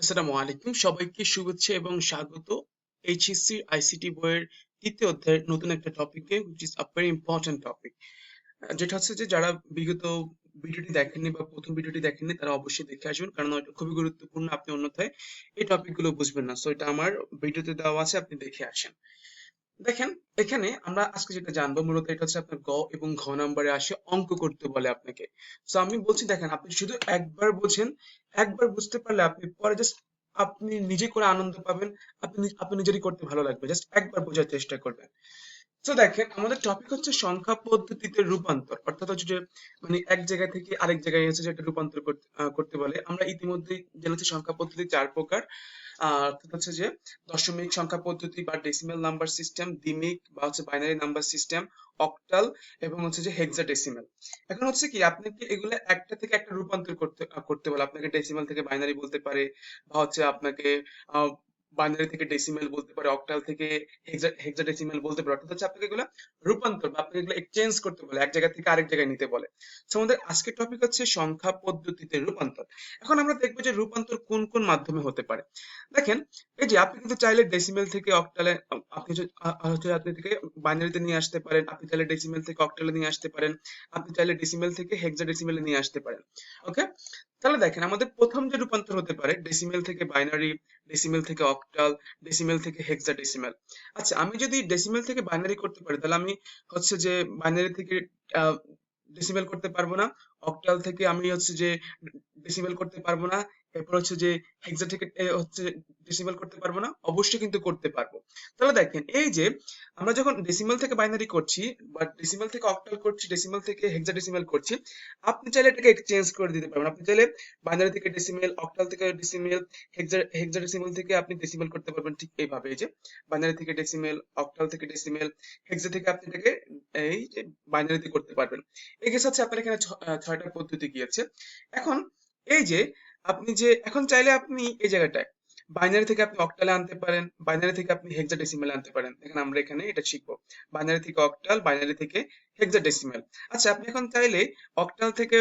আসসালামু আলাইকুম। সবাইকে শুভেচ্ছা এবং স্বাগত এইচএসসি আইসিটি বইয়ের তৃতীয় অধ্যায়ের নতুন একটা টপিকে which is a very important topic যেটা হচ্ছে যে যারা বিগত ভিডিওটি দেখেননি বা প্রথম ভিডিওটি দেখেননি, তারা অবশ্যই দেখে আসবেন। কারণ এটা খুবই গুরুত্বপূর্ণ। আপনি অন্যথায় এই টপিকগুলো বুঝবেন না। সো এটা আমার ভিডিওতে দেওয়া আছে, আপনি দেখে আসেন। দেখেন, এখানে আমরা আজকে যেটা জানব মূলত এটা হচ্ছে আপনার গ এবং ঘ নাম্বারে আসে অঙ্ক করতে বলে আপনাকে। তো আমি বলছি, দেখেন, আপনি শুধু একবার বোঝেন, একবার বুঝতে পারলে আপনি পরে জাস্ট আপনি নিজে করে আনন্দ পাবেন, আপনি আপনি নিজেরই করতে ভালো লাগবে জাস্ট একবার বোঝার চেষ্টা করবেন। তো দেখেন, আমাদের টপিক হচ্ছে সংখ্যা পদ্ধতিতে রূপান্তর। অর্থাৎ হচ্ছে যে মানে এক জায়গা থেকে আরেক জায়গায় হচ্ছে যে রূপান্তর করতে বলে। আমরা ইতিমধ্যে জেনেছি সংখ্যা পদ্ধতি চার প্রকার। অর্থাৎ হচ্ছে যে, দশমিক সংখ্যা পদ্ধতি বা ডেসিমেল নাম্বার সিস্টেম দ্বিমিক বা হচ্ছে বাইনারি নাম্বার সিস্টেম অক্টাল এবং হচ্ছে যে হেক্সাডেসিমেল এখন হচ্ছে কি, আপনাকে এগুলো একটা থেকে একটা রূপান্তর করতে করতে বলে। আপনাকে ডেসিমেল থেকে বাইনারি বলতে পারে বা হচ্ছে আপনাকে বাইনারি থেকে ডেসিমেল বলতে পারে অক্টাল থেকে হেক্সাডেসিমেল বলতে পারে, অর্থাৎ হচ্ছে আপনাকে এগুলো রূপান্তর বা আপনাকে এগুলো এক্সচেঞ্জ করতে বলে, এক জায়গা থেকে আরেক জায়গায় নিতে বলে। তো আমাদের আজকের টপিক হচ্ছে সংখ্যা পদ্ধতিতে রূপান্তর। এখন আমরা দেখব যে রূপান্তর কোন কোন মাধ্যমে হতে পারে। দেখেন, এই যে আপনি কিন্তু চাইলে ডেসিমেল থেকে অক্টালে আপনি আপনি থেকে বাইনারিতে নিয়ে আসতে পারেন, আপনি চাইলে ডেসিমেল থেকে অক্টালে নিয়ে আসতে পারেন, আপনি চাইলে ডেসিমেল থেকে হেক্সাডেসিমেলে নিয়ে আসতে পারেন। ওকে তাহলে দেখেন, আমাদের প্রথম যে রূপান্তর হতে পারে ডেসিমেল থেকে বাইনারি ডেসিমেল থেকে অক্টাল ডেসিমেল থেকে হেক্সা ডেসিমেল আচ্ছা আমি যদি ডেসিমেল থেকে বাইনারি করতে পারি, তাহলে আমি হচ্ছে যে বাইনারি থেকে ডেসিমেল করতে পারব না অক্টাল থেকে আমি হচ্ছে যে ডেসিমেল করতে পারব না এরপর হচ্ছে যে হেক্সা থেকে হচ্ছে ডেসিমেল করতে পারব না, অবশ্যই কিন্তু করতে পারব। তাহলে দেখেন, এই যে আমরা যখন ডেসিমেল থেকে বাইনারি করছি বা ডেসিমেল থেকে অক্টাল করছি ডেসিমেল থেকে হেক্সা ডেসিমেল করছি, আপনি চাইলে এটাকে এক্সচেঞ্জ করে দিতে পারবেন। আপনি চাইলে বাইনারি থেকে ডেসিমেল অক্টাল থেকে ডেসিমেল হেক্সা হেক্সা ডেসিমেল থেকে আপনি ডেসিমেল করতে পারবেন ঠিক এইভাবে। এই যে বাইনারি থেকে ডেসিমেল অক্টাল থেকে ডেসিমেল হেক্সা থেকে আপনি এটাকে এই যে বাইনারিতে করতে পারবেন। এই কেস হচ্ছে আপনার এখানে ছয়টা পদ্ধতি গিয়েছে। এখন এই যে আপনি যে, এখন চাইলে আপনি এই জায়গাটায় বাইনারি থেকে আপনি অক্টালে আনতে পারেন বাইনারি থেকে আপনি হেক্সাডেসিমেল আনতে পারেন। দেখেন আমরা এখানে এটা শিখব। বাইনারি থেকে অক্টাল বাইনারি থেকে হেক্সাডেসিমেল আচ্ছা আপনি এখন চাইলে অক্টাল থেকে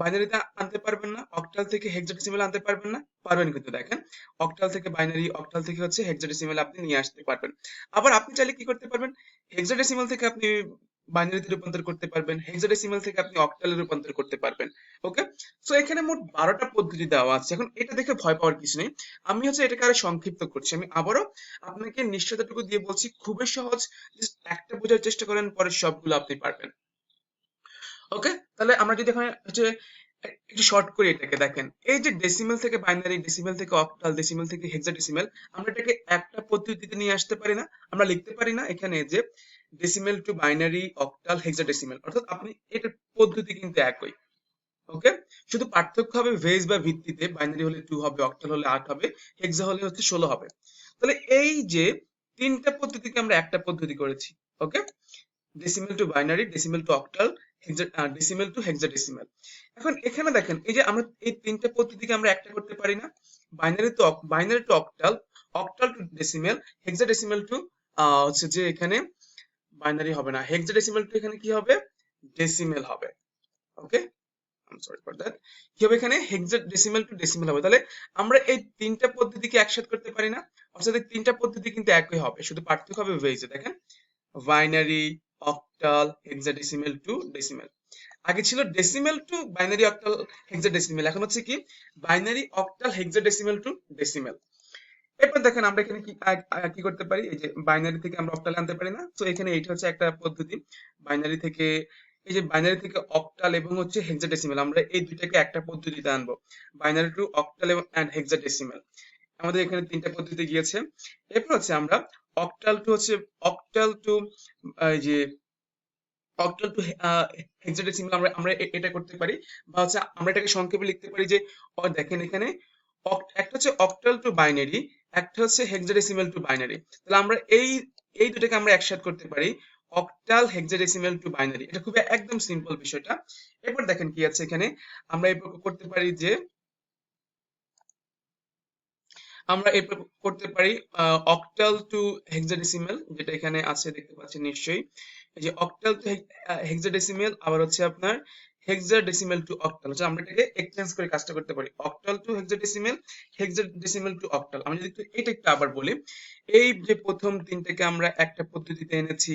বাইনারিতে আনতে পারবেন না অক্টাল থেকে হেক্সাডেসিমেল আনতে পারবেন না, পারবেন কিন্তু দেখেন। অক্টাল থেকে বাইনারি অক্টাল থেকে হচ্ছে হেক্সাডেসিমেল আপনি নিয়ে আসতে পারবেন। আবার আপনি চাইলে কি করতে পারবেন? হেক্সাডেসিমেল থেকে আপনি বাইনারিতে রূপান্তর করতে পারবেন হেক্সাডেসিমাল থেকে আপনি অক্টালে রূপান্তর করতে পারবেন ওকে সো এখানে মোট বারোটা পদ্ধতি দেওয়া আছে। এখন এটা দেখে ভয় পাওয়ার কিছু নেই। আমি হচ্ছে এটাকে আরও সংক্ষিপ্ত করছি। আমি আবারও আপনাকে নিশ্চয়তাটুকু দিয়ে বলছি, খুবই সহজ। একটা বোঝার চেষ্টা করেন, পরে সবগুলো আপনি পারবেন। ওকে তাহলে আমরা যদি এখানে হচ্ছে একটু শর্ট করে এটাকে দেখেন। এই যে ডেসিমেল থেকে বাইনারি ডেসিমেল থেকে অক্টাল ডেসিমেল থেকে হেক্সাডেসিমেল আমরা এটাকে একটা পদ্ধতিতে নিয়ে আসতে পারি না। আমরা লিখতে পারি না এখানে যে decimal to binary octal hexadecimal অর্থাৎ আপনি এটার পদ্ধতি কিন্তু একই ওকে শুধু পার্থক্য হবে ভেজ বা ভিত্তিতে বাইনারি হলে টু হবে অক্টাল হলে আট হবে হেক্সা হলে হচ্ছে ষোলো হবে। তাহলে এই যে তিনটা পদ্ধতিকে আমরা একটা পদ্ধতি করেছি okay decimal to binary decimal to octal decimal to hexadecimal এখন এখানে দেখেন, এই যে আমরা এই তিনটা পদ্ধতিকে আমরা একটা করতে পারি না binary to binary to octal octal to decimal hexadecimal to হচ্ছে যে এখানে বাইনারি হবে না। হেক্সাডেসিমেল টু এখানে কি হবে? ডেসিমেল হবে। Okay I sorry for that কি হবে এখানে? হেক্সাডেসিমেল টু ডেসিমেল হবে। তাহলে আমরা এই তিনটা পদ্ধতিকে একসাথে করতে পারি না। অর্থাৎ এই তিনটা পদ্ধতি কিন্তু একই হবে। শুধু পার্থক্য হবে ওয়েজে দেখেন? Binary octal hexadecimal to decimal আগে ছিল decimal to binary octal hexadecimal এখন হচ্ছে কি? Binary octal hexadecimal to decimal এরপর দেখেন আমরা এখানে কি কি করতে পারি? এই যে বাইনারি থেকে আমরা অক্টাল আনতে পারি না? তো এখানে এইটা হচ্ছে একটা পদ্ধতি। বাইনারি থেকে, এই যে বাইনারি থেকে অক্টাল এবং হচ্ছে হেক্সাডেসিমেল আমরা এই দুইটাকে একটা পদ্ধতিতে আনব। বাইনারি টু অক্টাল এবং এন্ড হেক্সাডেসিমেল আমাদের এখানে তিনটা পদ্ধতি গিয়েছে। এরপর হচ্ছে আমরা অক্টাল টু হচ্ছে অক্টাল টু এই যে অক্টাল টু হেক্সাডেসিমাল আমরা আমরা এটা করতে পারি। বা হচ্ছে আমরা এটাকে সংক্ষেপে লিখতে পারি যে দেখেন এখানে একটা হচ্ছে অক্টাল টু বাইনারি একটা হচ্ছে হেক্সাডেসিমাল টু বাইনারি তাহলে আমরা এই এই দুটাকে আমরা একসাথে করতে পারি অক্টাল হেক্সাডেসিমাল টু বাইনারি এটা খুবই একদম সিম্পল বিষয়টা। এরপর দেখেন কি আছে এখানে। আমরা এরপর করতে পারি যে, আমরা এরপর করতে পারি অক্টাল টু হেক্সাডেসিমাল যেটা এখানে আছে দেখতে পাচ্ছেন নিশ্চয়ই। এই যে অক্টাল টু হেক্সাডেসিমাল আবার হচ্ছে আপনার হেক্সাডেসিমেল টু অক্টাল আচ্ছা আমরা এটাকে এক্সচেঞ্জ করে কাজটা করতে পারি। Octal to hexadecimal hexadecimal to octal আমি যদি এটা একটু আবার বলি, এই যে প্রথম তিনটাকে আমরা একটা পদ্ধতিতে এনেছি,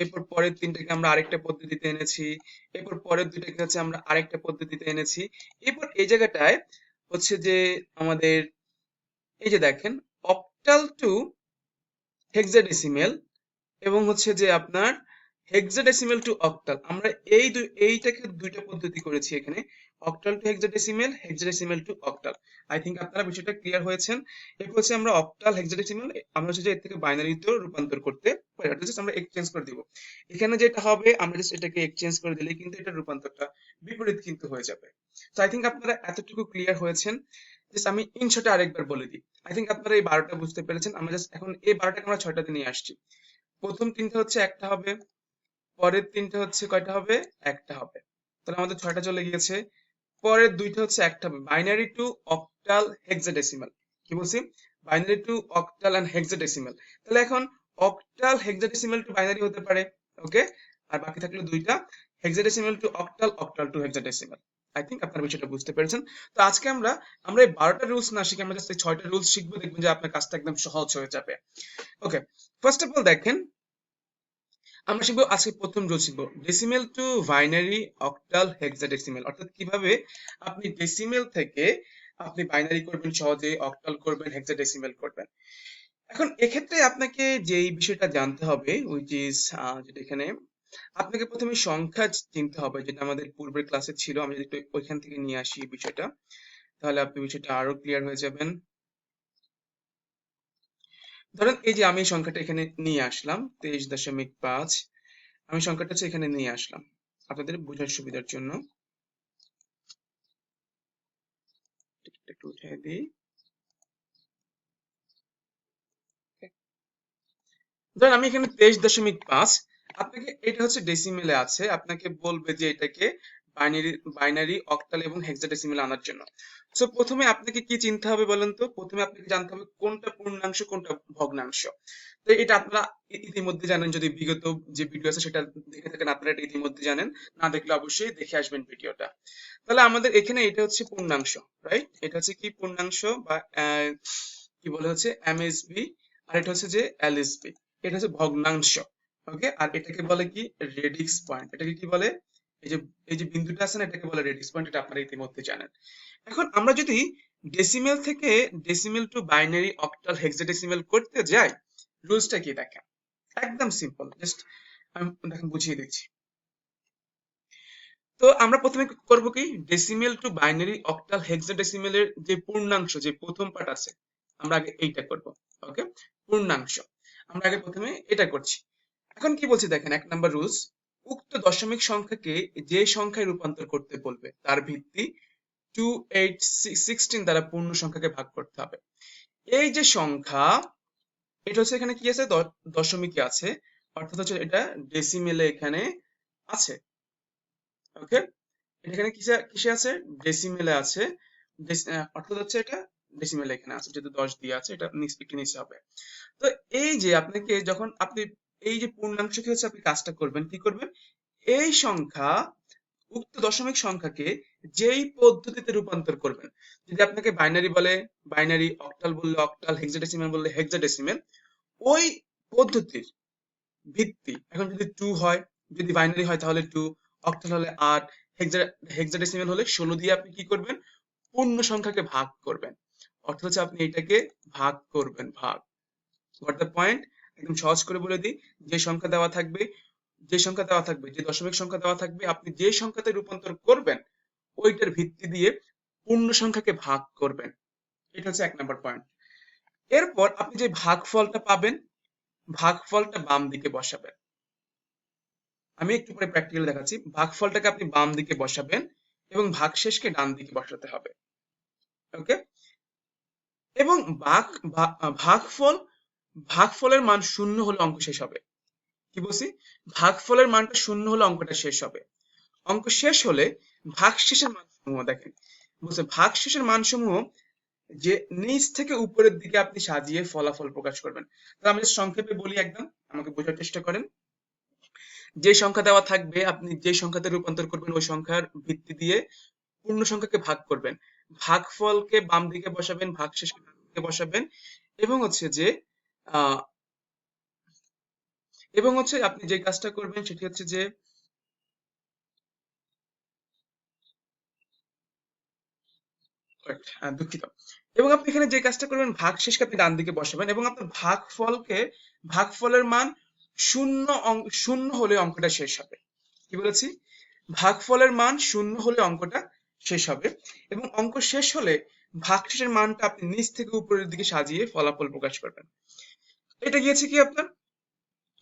এরপর পরের তিনটাকে আমরা আরেকটা পদ্ধতিতে এনেছি, এরপর পরের দুইটাকে হচ্ছে আমরা আরেকটা পদ্ধতিতে এনেছি। এরপর এই জায়গাটায় হচ্ছে যে আমাদের, এই যে দেখেন অক্টাল টু হেক্সাডেসিমেল এবং হচ্ছে যে আপনার হেক্সাডেসিমেল টু অক্টাল আমরা এই দুই, এইটাকে দুইটা পদ্ধতি করেছি এখানে octal to hexadecimal hexadecimal to octal I think আপনারা বিষয়টা ক্লিয়ার হয়েছেন। এরপর হচ্ছে আমরা অক্টাল হেক্সাডেসিমেল আমরা হচ্ছে যে এর থেকে বাইনারিতেও রূপান্তর করতে পারি। অর্থাৎ আমরা এক্সচেঞ্জ করে দিব। এখানে যেটা হবে, আমরা জাস্ট এটাকে এক্সচেঞ্জ করে দিলেই কিন্তু এটা রূপান্তরটা বিপরীত কিন্তু হয়ে যাবে। তো আই থিংক আপনারা এতটুকু ক্লিয়ার হয়েছেন। জাস্ট আমি ইনশটে আরেকবার বলে দিই। আই থিংক আপনারা এই বারোটা বুঝতে পেরেছেন। আমরা জাস্ট এখন এই বারোটাকে আমরা ছয়টাতে নিয়ে আসছি। প্রথম তিনটা হচ্ছে, একটা হবে পরের তিনটা হচ্ছে কয়টা হবে? একটা হবে। তাহলে আমাদের ছয়টা চলে গিয়েছে। পরের দুইটা হচ্ছে একটা হবে। বাইনারি টু অক্টাল হেক্সাডেসিমাল কি বলছি? Binary to octal and hexadecimal তাহলে এখন অক্টাল হেক্সাডেসিমাল টু বাইনারি হতে পারে। ওকে আর বাকি থাকল দুইটা। Hexadecimal to octal octal to hexadecimal I think আপনারা বিষয়টা বুঝতে পেরেছেন। তো আজকে আমরা আমরা এই বারোটা রুলস না শিখে আমরা জাস্ট এই ছয়টা রুলস শিখব। দেখবেন যে আপনার কাজটা একদম সহজ হয়ে যাবে। ওকে ফার্স্ট অফ অল দেখেন আমরা শিখব আজকে প্রথম রুল শিখব। Decimal to binary octal hexadecimal অর্থাৎ কীভাবে আপনি ডেসিমেল থেকে আপনি বাইনারি করবেন সহজে অক্টাল করবেন হেক্সাডেসিমেল করবেন। এখন এক্ষেত্রে আপনাকে যেই বিষয়টা জানতে হবে উইচ ইজ যেটা এখানে, আপনাকে প্রথমে সংখ্যা চিনতে হবে, যেটা আমাদের পূর্বের ক্লাসে ছিল, আমি যদি ওইখান থেকে নিয়ে আসি বিষয়টা, তাহলে আপনি বিষয়টা আরও ক্লিয়ার হয়ে যাবেন। ধরেন এই যে আমি সংখ্যাটা এখানে নিয়ে আসলাম, তেইশ দশমিক পাঁচ, আমি সংখ্যাটা এখানে নিয়ে আসলাম। আপনাদের বোঝার সুবিধার জন্য। ধরেন আমি এখানে তেইশ দশমিক পাঁচ, আপনাকে এটা হচ্ছে ডেসিমেলে আছে। আপনাকে বলবে যে এটাকে বাইনারি বাইনারি অক্টাল এবং আনার জন্য। সো প্রথমে আপনাকে কি চিনতে হবে বলেন তো? প্রথমে আপনাকে জানতে হবে কোনটা পূর্ণাংশ, কোনটা ভগ্নাংশ। তো এটা আপনারা ইতিমধ্যে জানেন, যদি বিগত যে ভিডিও আছে সেটা দেখে থাকেন, আপনারা এটা ইতিমধ্যে জানেন। না দেখলে অবশ্যই দেখে আসবেন ভিডিওটা তাহলে আমাদের এখানে এটা হচ্ছে পূর্ণাংশ রাইট এটা হচ্ছে কি পূর্ণাংশ বা কি বলে হচ্ছে? এমএসবি আর এটা হচ্ছে যে এলএসবি এটা হচ্ছে ভগ্নাংশ ওকে আর এটাকে বলে কি? রেডিক্স পয়েন্ট এটাকে কি বলে? এই যে এই যে বিন্দুটা আছে না, এটাকে বলে রেডিক্স পয়েন্ট এটা আপনারা ইতিমধ্যে জানেন। এখন আমরা যদি ডেসিমেল থেকে decimal to binary octal hexadecimal করতে যাই রুলসটা কি দেখেন? একদম সিম্পল জাস্ট আমি দেখেন বুঝিয়ে দিচ্ছি। তো আমরা প্রথমে করব কি? ডেসিমেল টু বাইনারি অক্টাল হেক্সাডেসিমেলের যে পূর্ণাংশ, যে প্রথম পার্ট আছে, আমরা আগে এইটা করব ওকে পূর্ণাংশ, আমরা আগে প্রথমে এটা করছি। এখন কি বলছি দেখেন, এক নাম্বার রুলস উক্ত দশমিক সংখ্যাকে যে সংখ্যায় রূপান্তর করতে বলবে, তার ভিত্তি টু এইট সিক্সটিন দ্বারা পূর্ণ সংখ্যাকে ভাগ করতে হবে। এই যে সংখ্যা, এটা হচ্ছে এখানে কি আছে? দশমিকে আছে, অর্থাৎ হচ্ছে এটা ডেসিমেলে এখানে আছে। ওকে এখানে কিসে কিসে আছে? ডেসিমেলে আছে। অর্থাৎ হচ্ছে এটা ডেসিমেলে এখানে আছে, যেহেতু দশ দিয়ে আছে, এটা নিচে হবে। তো এই যে আপনাকে যখন আপনি এই যে পূর্ণাংশকে হচ্ছে? আপনি কাজটা করবেন। কি করবেন? এই সংখ্যা, উক্ত দশমিক সংখ্যাকে যেই পদ্ধতিতে রূপান্তর করবেন, যদি আপনাকে বাইনারি বলে বাইনারি অক্টাল বললে অক্টাল হেক্সাডেসিমেল বললে হেক্সাডেসিমেল ওই পদ্ধতির ভিত্তি, এখন যদি টু হয়, যদি বাইনারি হয় তাহলে টু অক্টাল হলে আট হেক্সাডেসিমেল হলে ষোলো দিয়ে আপনি কি করবেন? পূর্ণ সংখ্যাকে ভাগ করবেন। অর্থাৎ হচ্ছে আপনি এটাকে ভাগ করবেন, ভাগ। হোয়াট দ্য পয়েন্ট একদম সহজ করে বলে দিই, যে সংখ্যা দেওয়া থাকবে, যে সংখ্যা দেওয়া থাকবে, যে দশমিক সংখ্যা দেওয়া থাকবে, আপনি যে সংখ্যাতে রূপান্তর করবেন, ওইটার ভিত্তি দিয়ে পূর্ণ সংখ্যাকে ভাগ করবেন। এটা হচ্ছে এক নাম্বার পয়েন্ট এরপর আপনি যে ভাগফলটা পাবেন, ভাগফলটা বাম দিকে বসাবেন। আমি একটু পরে প্র্যাকটিক্যাল দেখাচ্ছি। ভাগফলটাকে আপনি বাম দিকে বসাবেন এবং ভাগশেষকে ডান দিকে বসাতে হবে। ওকে এবং ভাগ ভাগফল ভাগফলের মান শূন্য হলে অঙ্ক শেষ হবে। কি বলছি? ভাগফলের মানটা শূন্য হলে অঙ্কটা শেষ হবে। অঙ্ক শেষ হলে ভাগশেষের মানসমূহ দেখেন। বলছে ভাগশেষের মানসমূহ যে নিচ থেকে উপরের দিকে আপনি সাজিয়ে ফলাফল প্রকাশ করবেন। তাহলে আমি সংক্ষেপে বলি একদম, আমাকে বোঝার চেষ্টা করেন। যে সংখ্যা দেওয়া থাকবে, আপনি যে সংখ্যাতে রূপান্তর করবেন, ওই সংখ্যার ভিত্তি দিয়ে পূর্ণ সংখ্যাকে ভাগ করবেন। ভাগফলকে বাম দিকে বসাবেন, ভাগশেষকে ডান দিকে বসাবেন এবং হচ্ছে যে এবং হচ্ছে আপনি যে কাজটা করবেন সেটি হচ্ছে যে দুঃখিত। এবং আপনি এখানে যে কাজটা করবেন ভাগশেষকে আপনি ডান দিকে বসাবেন এবং আপনার ভাগফলকে ভাগফলের মান শূন্য শূন্য হলে অঙ্কটা শেষ হবে। কি বলেছি? ভাগফলের মান শূন্য হলে অঙ্কটা শেষ হবে এবং অঙ্ক শেষ হলে ভাগশেষের মানটা আপনি নিচ থেকে উপরের দিকে সাজিয়ে ফলাফল প্রকাশ করবেন। এটা গিয়েছে কি আপনার?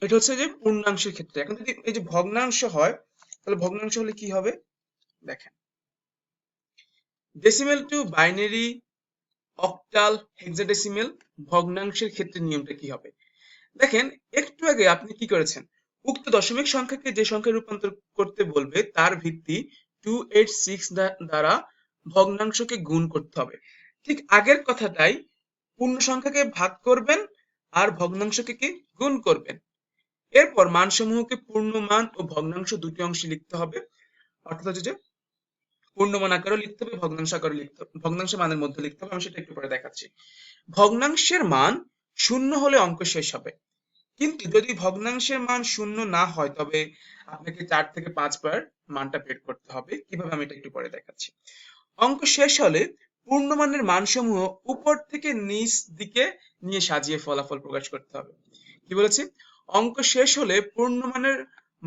এটা হচ্ছে যে পূর্ণাংশের ক্ষেত্রে। এখন যদি এই যে ভগ্নাংশ হয়, তাহলে ভগ্নাংশ হলে কি হবে? দেখেন। Decimal to binary octal hexadecimal ভগ্নাংশের ক্ষেত্রে নিয়মটা কি হবে? দেখেন, একটু আগে আপনি কি করেছেন? উক্ত দশমিক সংখ্যাকে যে সংখ্যায় রূপান্তর করতে বলবে, তার ভিত্তি টু এইট সিক্স দ্বারা ভগ্নাংশকে গুণ করতে হবে। ঠিক আগের কথাটাই, পূর্ণ সংখ্যাকে ভাগ করবেন আর ভগ্নাংশকে কি গুণ করবেন? এরপর মানসমূহকে পূর্ণমান ও ভগ্নাংশ দুটি অংশে লিখতে হবে। অর্থাৎ হচ্ছে যে পূর্ণমান আকারে লিখতে হবে, ভগ্নাংশ আকারে লিখতে হবে। ভগ্নাংশ মানের মধ্যে লিখতে হবে, আমি সেটা একটু পরে দেখাচ্ছি। ভগ্নাংশের মান শূন্য হলে অঙ্ক শেষ হবে। কিন্তু যদি ভগ্নাংশের মান শূন্য না হয়, তবে আপনাকে চার থেকে পাঁচ বার মানটা বের করতে হবে। কীভাবে আমি এটা একটু পরে দেখাচ্ছি। অঙ্ক শেষ হলে পূর্ণমানের মানসমূহ উপর থেকে নিচ দিকে নিয়ে সাজিয়ে ফলাফল প্রকাশ করতে হবে। কি বলেছি? অঙ্ক শেষ হলে পূর্ণমানের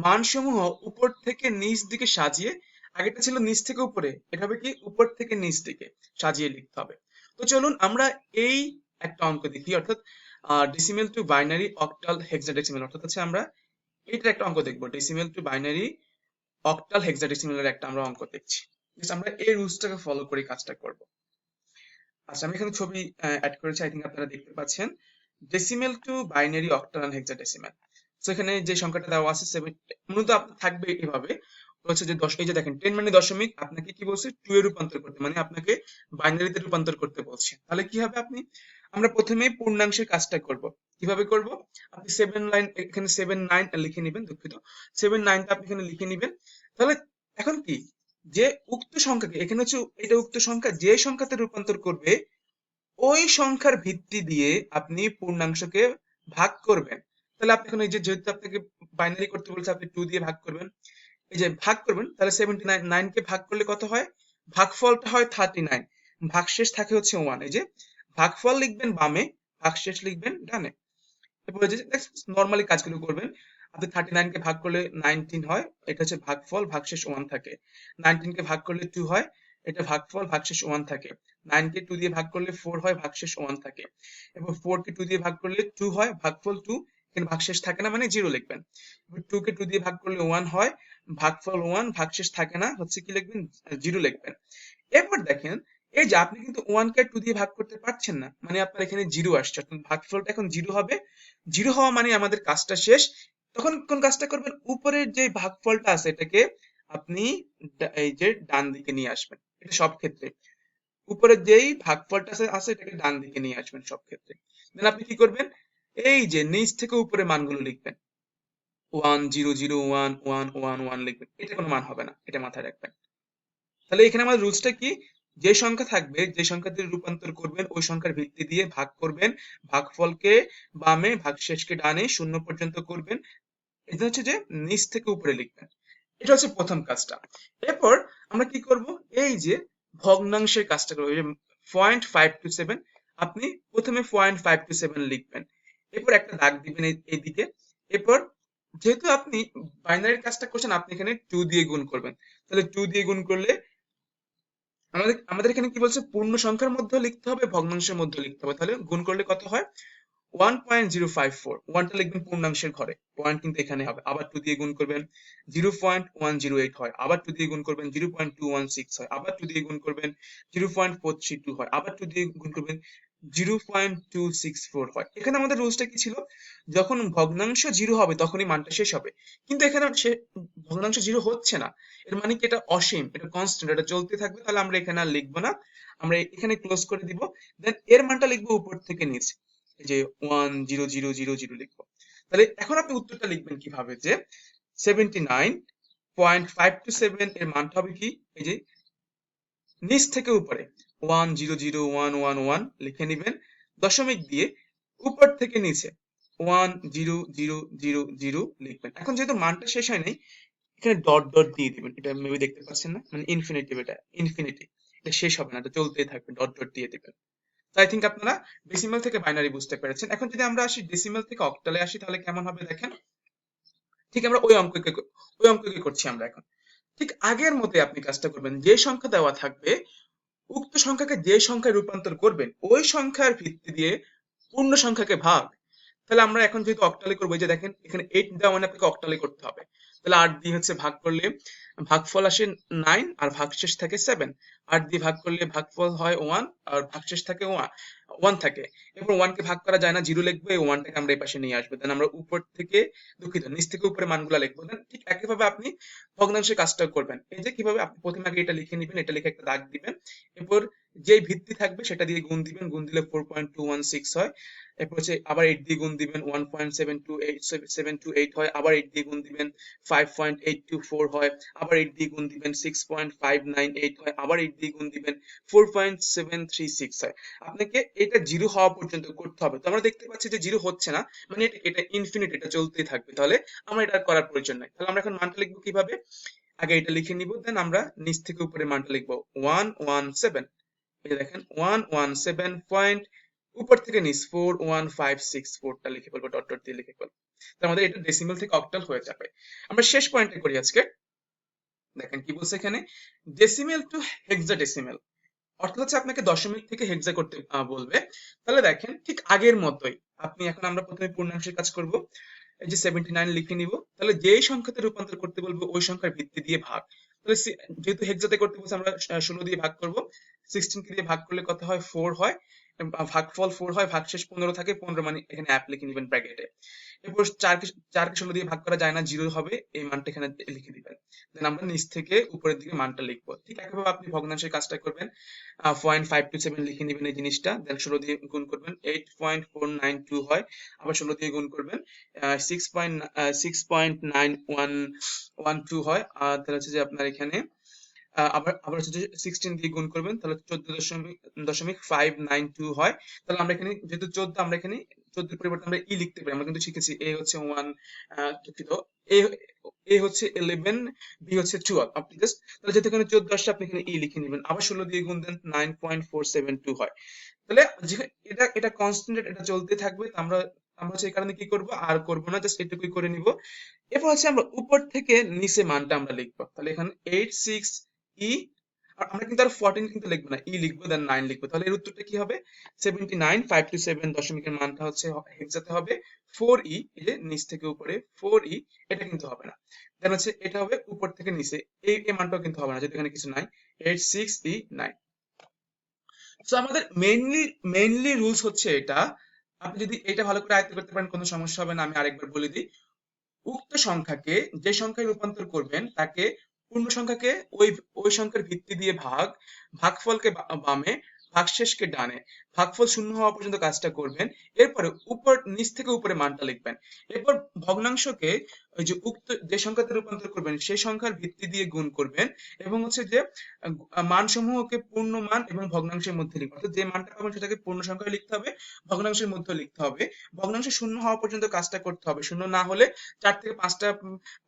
মানসমূহ উপর থেকে নিচ দিকে সাজিয়ে আগেটা ছিল নিচ থেকে উপরে, এটা হবে কি? উপর থেকে নিচ দিকে সাজিয়ে লিখতে হবে। তো চলুন আমরা এই একটা অঙ্ক দেখি, অর্থাৎ decimal to binary octal hexadecimal অর্থাৎ হচ্ছে আমরা এইটার একটা অঙ্ক দেখব। ডিসিমেল টু বাইনারি অক্টাল হেক্সাডেসিমেলের একটা আমরা অঙ্ক দেখছি। আমরা এই রুলসটাকে ফলো করে কাজটা করব। আচ্ছা আমি এখানে ছবি অ্যাড করেছি আই থিঙ্ক আপনারা দেখতে পাচ্ছেন। Decimal to binary octal hexadecimal so এখানে যে সংখ্যাটা দেওয়া আছে মূলত থাকবে এভাবে। হচ্ছে যে দশ, এই যে দেখেন টেন মানে দশমিক, আপনাকে কি বলছে? টু এ রূপান্তর করতে মানে আপনাকে বাইনারিতে রূপান্তর করতে বলছে। তাহলে কি হবে আপনি? আমরা প্রথমে পূর্ণাংশের কাজটা করব। কীভাবে করব? আপনি সেভেন লাইন এখানে সেভেন নাইন লিখে নেবেন, দুঃখিত। সেভেন নাইনটা আপনি এখানে লিখে নেবেন। তাহলে, এখন কি? যে উক্ত সংখ্যাকে, এখানে হচ্ছে এটা উক্ত সংখ্যা, যে সংখ্যাতে রূপান্তর করবে, ওই সংখ্যার ভিত্তি দিয়ে আপনি পূর্ণাংশকে ভাগ করবেন। তাহলে আপনি এখন এই যে, যেহেতু আপনাকে বাইনারি করতে বলছে, আপনি টু দিয়ে ভাগ করবেন। এই যে ভাগ করবেন, তাহলে সেভেন্টি নাইন নাইন কে ভাগ করলে কত হয়? ভাগফলটা হয় থার্টি নাইন ভাগশেষ থাকে হচ্ছে ওয়ান এই যে ভাগফল লিখবেন বামে, ভাগশেষ লিখবেন ডানে। এরপরে যে নর্মালি কাজগুলো করবেন। আপনি থার্টি কে ভাগ করলে নাইনটিন হয়, এটা হচ্ছে ভাগফল, ভাগশেষ ওয়ান থাকে। কে ভাগ করলে টু হয়, এটা ভাগফল, ভাগশেষ ওয়ান থাকে। কে টু দিয়ে ভাগ করলে ফোর হয়, ভাগশেষ ওয়ান থাকে। এবং ফোর কে টু দিয়ে ভাগ করলে টু হয়, ভাগফল টু এখানে ভাগশেষ থাকে না মানে জিরো লিখবেন। টু কে টু দিয়ে ভাগ করলে ওয়ান হয়, ভাগফল ওয়ান ভাগশেষ থাকে না, হচ্ছে কি লিখবেন? জিরো লিখবেন। এরপর দেখেন, এই যে আপনি কিন্তু ওয়ান কে টু দিয়ে ভাগ করতে পারছেন না মানে আপনার এখানে জিরো আসছে, অর্থাৎ ভাগফলটা এখন জিরো হবে। জিরো হওয়া মানে আমাদের কাজটা শেষ তখন কোন কাজটা করবেন? উপরের যে ভাগফলটা আছে এটাকে আপনি এই যে ডান দিকে নিয়ে আসবেন, এটা সব ক্ষেত্রে। উপরের যেই ভাগফলটা আছে এটাকে ডান দিকে নিয়ে আসবেন সব ক্ষেত্রে। দেন আপনি কি করবেন? এই যে নিচ থেকে উপরে মানগুলো লিখবেন। One, zero zero, one one one one লিখবেন। এটা কোনো মান হবে না, এটা মাথায় রাখবেন। তাহলে এখানে আমাদের রুলসটা কি? যে সংখ্যা থাকবে, যে সংখ্যা দিয়ে রূপান্তর করবেন, ওই সংখ্যার ভিত্তি দিয়ে ভাগ করবেন, ভাগফলকে বামে, ভাগশেষকে ডানে শূন্য পর্যন্ত করবেন। এটা হচ্ছে যে নিচ থেকে উপরে লিখবেন। এটা হচ্ছে প্রথম কাজটা। এরপর আমরা কি করব? এই যে ভগ্নাংশের কাজটা করব পয়েন্ট ফাইভ টু সেভেন আপনি প্রথমে পয়েন্ট ফাইভ টু সেভেন লিখবেন। এরপর একটা দাগ দিবেন এই এইদিকে এরপর যেহেতু আপনি বাইনারির কাজটা করছেন, আপনি এখানে টু দিয়ে গুণ করবেন। তাহলে টু দিয়ে গুণ করলে আমাদের আমাদের এখানে কি বলছে? পূর্ণ সংখ্যার মধ্যে লিখতে হবে, ভগ্নাংশের মধ্যে লিখতে হবে। তাহলে গুণ করলে কত হয়? One point zero five four ওয়ানটা লিখবেন পূর্ণাংশের ঘরে। পয়েন্ট কিন্তু এখানে হবে। আবার টু দিয়ে গুণ করবেন। Zero point one zero eight হয়। আবার টু দিয়ে গুণ করবেন। Zero point two one six হয়। আবার টু দিয়ে গুণ করবেন। Zero point four three two হয়। আবার টু দিয়ে গুণ করবেন zero point two six four হয় এখানে আমাদের রুলসটা কি ছিল? যখন ভগ্নাংশ জিরো হবে, তখনই মানটা শেষ হবে। কিন্তু এখানে সে ভগ্নাংশ জিরো হচ্ছে না। এর মানে কি? এটা অসীম, এটা কনস্ট্যান্ট এটা চলতে থাকবে, তাহলে আমরা এখানে আর লিখব না। আমরা এখানে ক্লোজ করে দিব। দেন এর মানটা লিখব উপর থেকে নিচে। যে one zero zero zero zero লিখব। তাহলে এখন আপনি উত্তরটা লিখবেন কীভাবে? যে seventy nine point five two seven এর মানটা হবে কি? এই যে নিচ থেকে উপরে। One zero zero one one one লিখে নিবেন। দশমিক দিয়ে উপর থেকে নিচে one zero zero zero zero লিখবেন। এখন যেহেতু মানটা শেষ হয় নাই, এখানে ডট ডট দিয়ে দিবেন। এটা মেবি দেখতে পাচ্ছেন না? মানে ইনফিনিটিভ এটা ইনফিনিটি এটা শেষ হবে না, এটা চলতেই থাকবে ডট ডট দিয়ে দিবেন। আই আপনারা ডেসিমাল থেকে বাইনারি বুঝতে পেরেছেন। এখন যদি আমরা আসি ডেসিমাল থেকে অক্টালে আসি, তাহলে কেমন হবে দেখেন? ঠিক আমরা ওই অঙ্ককে ওই অঙ্ককে করছি আমরা এখন। ঠিক আগের মতে আপনি কাজটা করবেন। যে সংখ্যা দেওয়া থাকবে উক্ত সংখ্যাকে যে সংখ্যায় রূপান্তর করবেন, ওই সংখ্যার ভিত্তি দিয়ে পূর্ণ সংখ্যাকে ভাগ। তাহলে আমরা এখন যেহেতু অক্টালে করব যে দেখেন, এখানে এইট দেওয়া মানে আপনাকে অক্টালে করতে হবে। তাহলে আট দিয়ে হচ্ছে ভাগ করলে ভাগফল আসে নাইন আর ভাগশেষ থাকে সেভেন আট দিয়ে ভাগ করলে ভাগফল হয় ওয়ান আর ভাগশেষ থাকে ওয়ান ওয়ান থাকে। এরপর ওয়ানকে ভাগ করা যায় না জিরো লিখব, এই ওয়ানটাকে আমরা এই পাশে নিয়ে আসব। দেন আমরা উপর থেকে দুঃখিত, নিচ থেকে উপরে মানগুলা লিখব। দেন ঠিক একইভাবে আপনি ভগ্নাংশের কাজটা করবেন। এই যে কীভাবে আপনি প্রথমে আগে এটা লিখে নিবেন, এটা লিখে একটা দাগ দিবেন। এরপর যে ভিত্তি থাকবে সেটা দিয়ে গুণ দিবেন, গুণ দিলে four point two one six হয়। এরপর হচ্ছে আবার এইট দিয়ে গুণ দিবেন one point seven two eight seven two eight হয়। আবার এইট দিয়ে গুণ দিবেন five point eight two four হয়। আবার এইট দিয়ে গুণ দিবেন six point five nine eight হয়। আবার এইট দিয়ে গুণ দিবেন four point seven three six হয়। আপনাকে এটা জিরো হওয়া পর্যন্ত করতে হবে। তো আমরা দেখতে পাচ্ছি যে জিরো হচ্ছে না মানে এটা ইনফিনিট এটা চলতেই থাকবে। তাহলে আমরা এটা করার প্রয়োজন নাই। তাহলে আমরা এখন মানটা লিখব কীভাবে? আগে এটা লিখে নিব, দেন আমরা নিচ থেকে উপরে মানটা লিখব। ওয়ান ওয়ান সেভেন এই দেখেন ওয়ান ওয়ান সেভেন পয়েন্ট উপর থেকে নিচ ফোর ওয়ান ফাইভ সিক্স ফোরটা লিখে বলব ডট ডট দিয়ে লিখে বলব তার আমাদের এটা ডেসিমাল থেকে অক্টাল হয়ে যাবে। আমরা শেষ পয়েন্টে করি আজকে। দেখেন কি বলছে এখানে? ডেসিমেল টু হেক্সাডেসিমেল অর্থাৎ হচ্ছে আপনাকে দশমিক থেকে হেক্সা করতে বলবে। তাহলে দেখেন, ঠিক আগের মতোই। আপনি এখন আমরা প্রথমে পূর্ণাংশের কাজ করব। এই যে সেভেন্টি নাইন লিখে নিব। তাহলে যেই সংখ্যাতে রূপান্তর করতে বলব, ওই সংখ্যার ভিত্তি দিয়ে ভাগ। তাহলে যেহেতু হেক্সাতে করতে বলছে, আমরা ষোলো দিয়ে ভাগ করব। সিক্সটিন কে দিয়ে ভাগ করলে কত হয়? ফোর হয়। ভাগফল ফোর হয়, ভাগশেষ পনেরো থাকে, পনেরো মানে এখানে অ্যাপ লিখে নিবেন ব্র্যাকেটে এরপর চারকে চারকে ষোলো দিয়ে ভাগ করা যায় না জিরো হবে, এই মানটা এখানে লিখে দিবেন। দেন আমরা নিচ থেকে উপরের দিকে মানটা লিখব। ঠিক একইভাবে আপনি ভগ্নাংশের কাজটা করবেন পয়েন্ট ফাইভ টু সেভেন লিখে নিবেন এই জিনিসটা দেন ষোলো দিয়ে গুণ করবেন eight point four nine two হয়, আবার ষোলো দিয়ে গুণ করবেন six point six point nine one one two হয়, আর তাহলে হচ্ছে যে আপনার এখানে আবার আবার হচ্ছে সিক্সটিন দিয়ে গুণ করবেন, তাহলে চোদ্দ দশমিক দশমিক ফাইভ নাইন টু হয়। তাহলে আমরা এখানে, যেহেতু চোদ্দ, আমরা এখানে চোদ্দের পরিবর্তে আমরা ই লিখতে পারি, আমরা কিন্তু শিখেছি এ হচ্ছে ওয়ান দুঃখিত। এ হচ্ছে ইলেভেন বি হচ্ছে টুয়েলভ আপনি জাস্ট তাহলে যেহেতু এখানে চোদ্দ আসছে, আপনি এখানে ই লিখে নেবেন। আবার ষোলো দিয়ে গুণ দেন nine point four seven two হয়। তাহলে এটা এটা কনস্ট্যান্ট এটা চলতে থাকবে আমরা আমরা এই কারণে কি করব? আর করব না জাস্ট এটুকুই করে নিব। এরপর হচ্ছে আমরা উপর থেকে নিচে মানটা আমরা লিখব। তাহলে এখানে এইট সিক্স ই আমরা কিন্তু আর ফোরটিন কিন্তু না। ই লিখব দেন তাহলে এর উত্তরটা কি হবে? Seventy nine five two seven দশমিকের মানটা হচ্ছে হেক্সাতে হবে। ই এই যে নিচ থেকে উপরে এটা কিন্তু হবে না। দেন হচ্ছে এটা হবে উপর থেকে নিচে। এই এই মানটাও কিন্তু হবে না যদি এখানে কিছু নাই। Eight six E nine so আমাদের মেইনলি মেইনলি রুলস হচ্ছে এটা। আপনি যদি এটা ভালো করে আয়ত্ত করতে পারেন, কোনো সমস্যা হবে না, আমি আরেকবার বলে দিই। উক্ত সংখ্যাকে যে সংখ্যায় রূপান্তর করবেন, তাকে পূর্ণ সংখ্যাকে ওই ওই সংখ্যার ভিত্তি দিয়ে ভাগ ভাগফলকে বামে ভাগশেষকে ডানে, ভাগফল শূন্য হওয়া পর্যন্ত কাজটা করবেন, এরপরে উপর, নিচ থেকে উপরে মানটা লিখবেন। এরপর ভগ্নাংশকে ওই যে উক্ত যে সংখ্যাতে রূপান্তর করবেন, সেই সংখ্যার ভিত্তি দিয়ে গুণ করবেন এবং হচ্ছে যে মানসমূহকে পূর্ণ মান এবং ভগ্নাংশের মধ্যে লিখবেন। অর্থাৎ যে মানটা পাবেন সেটাকে পূর্ণ সংখ্যায় লিখতে হবে, ভগ্নাংশের মধ্যে লিখতে হবে। ভগ্নাংশ শূন্য হওয়া পর্যন্ত কাজটা করতে হবে। শূন্য না হলে চার থেকে পাঁচটা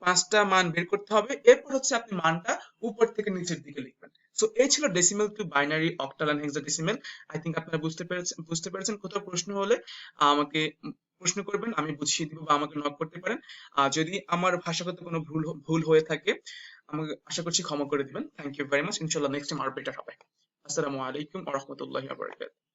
পাঁচটা মান বের করতে হবে। এরপর হচ্ছে আপনি মানটা উপর থেকে নিচের দিকে লিখবেন। সো এই ছিল decimal to binary octal and hexadecimal I think আপনারা বুঝতে পেরেছেন বুঝতে পেরেছেন কোথাও প্রশ্ন হলে আমাকে প্রশ্ন করবেন, আমি বুঝিয়ে দিব বা আমাকে নক করতে পারেন। আর যদি আমার ভাষাগত কোনো ভুল ভুল হয়ে থাকে, আমাকে আশা করছি ক্ষমা করে দিবেন। থ্যাংক ইউ ভেরি মাচ ইনশাল্লাহ নেক্সট টাইম আর বেটার হবে। আসসালামু আলাইকুম ওয়া রাহমাতুল্লাহি ওয়া বারাকাতুহু।